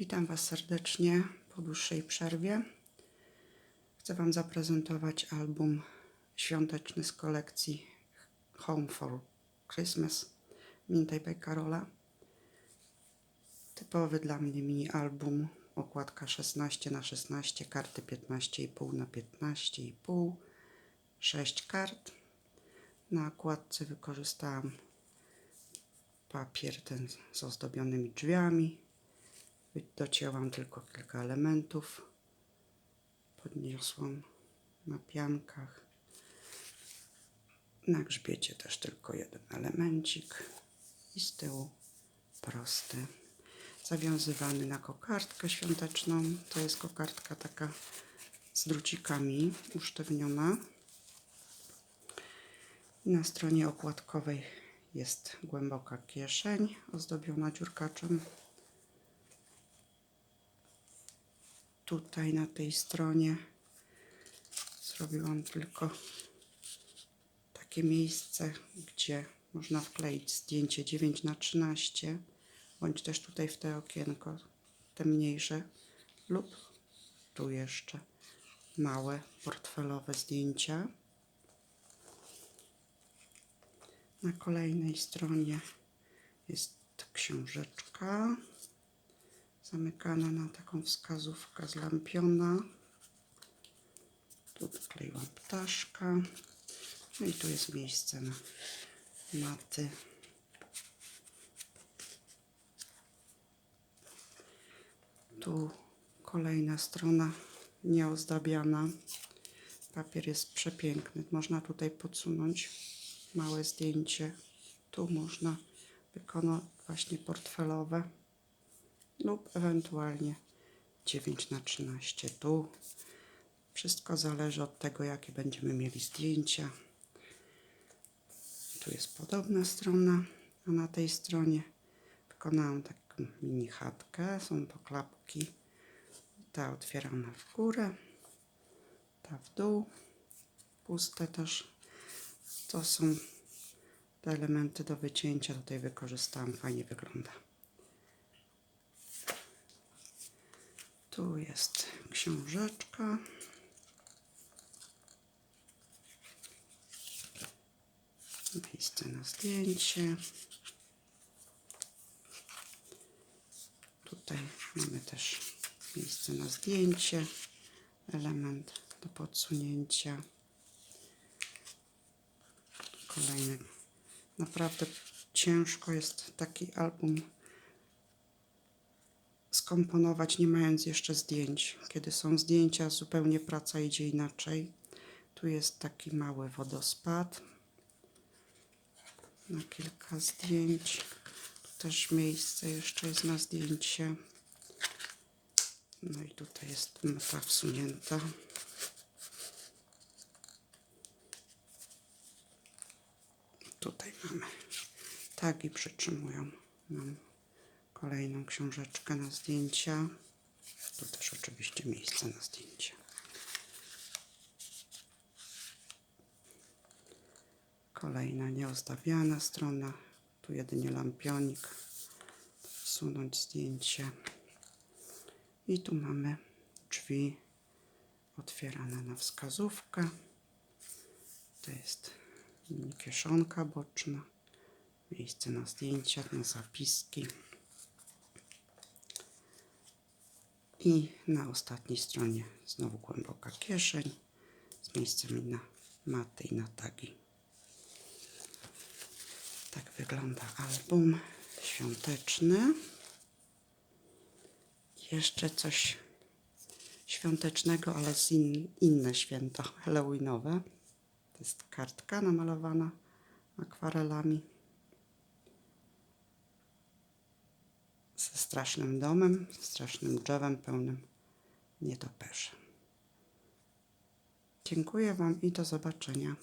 Witam Was serdecznie po dłuższej przerwie. Chcę Wam zaprezentować album świąteczny z kolekcji Home for Christmas Mintaj by Karola. Typowy dla mnie mini album. Okładka 16 na 16 karty 15,5 na 15,5 6 kart. Na okładce wykorzystałam papier ten z ozdobionymi drzwiami. Docięłam tylko kilka elementów. Podniosłam na piankach. Na grzbiecie też tylko jeden elemencik. I z tyłu prosty. Zawiązywany na kokardkę świąteczną. To jest kokardka taka z drucikami usztywniona. Na stronie okładkowej jest głęboka kieszeń ozdobiona dziurkaczem. Tutaj na tej stronie zrobiłam tylko takie miejsce, gdzie można wkleić zdjęcie 9 na 13 bądź też tutaj w te okienko, te mniejsze lub tu jeszcze małe portfelowe zdjęcia. Na kolejnej stronie jest książeczka zamykana na taką wskazówkę z lampiona. Tu wkleiłam ptaszka. No i tu jest miejsce na maty. Tu kolejna strona nieozdabiana. Papier jest przepiękny. Można tutaj podsunąć małe zdjęcie. Tu można wykonać właśnie portfelowe lub ewentualnie 9 na 13 tu. Wszystko zależy od tego, jakie będziemy mieli zdjęcia. Tu jest podobna strona, a na tej stronie wykonałam taką mini chatkę. Są to klapki. Ta otwierana w górę, ta w dół. Puste też. To są te elementy do wycięcia. Tutaj wykorzystałam. Fajnie wygląda. Tu jest książeczka. Miejsce na zdjęcie. Tutaj mamy też miejsce na zdjęcie. Element do podsunięcia. Kolejny. Naprawdę ciężko jest taki album skomponować, nie mając jeszcze zdjęć. Kiedy są zdjęcia, zupełnie praca idzie inaczej. Tu jest taki mały wodospad na kilka zdjęć. Tu też miejsce jeszcze jest na zdjęcie. No i tutaj jest mata wsunięta. Tutaj mamy tagi przytrzymują nam kolejną książeczkę na zdjęcia. Tu też oczywiście miejsce na zdjęcia. Kolejna nieozdabiana strona. Tu jedynie lampionik. Wsunąć zdjęcie. I tu mamy drzwi otwierane na wskazówkę. To jest kieszonka boczna. Miejsce na zdjęcia, na zapiski. I na ostatniej stronie znowu głęboka kieszeń z miejscem na maty i na tagi. Tak wygląda album świąteczny. Jeszcze coś świątecznego, ale z in, inne święto halloweenowe. To jest kartka namalowana akwarelami. Ze strasznym domem, strasznym drzewem pełnym nietoperzy. Dziękuję Wam i do zobaczenia.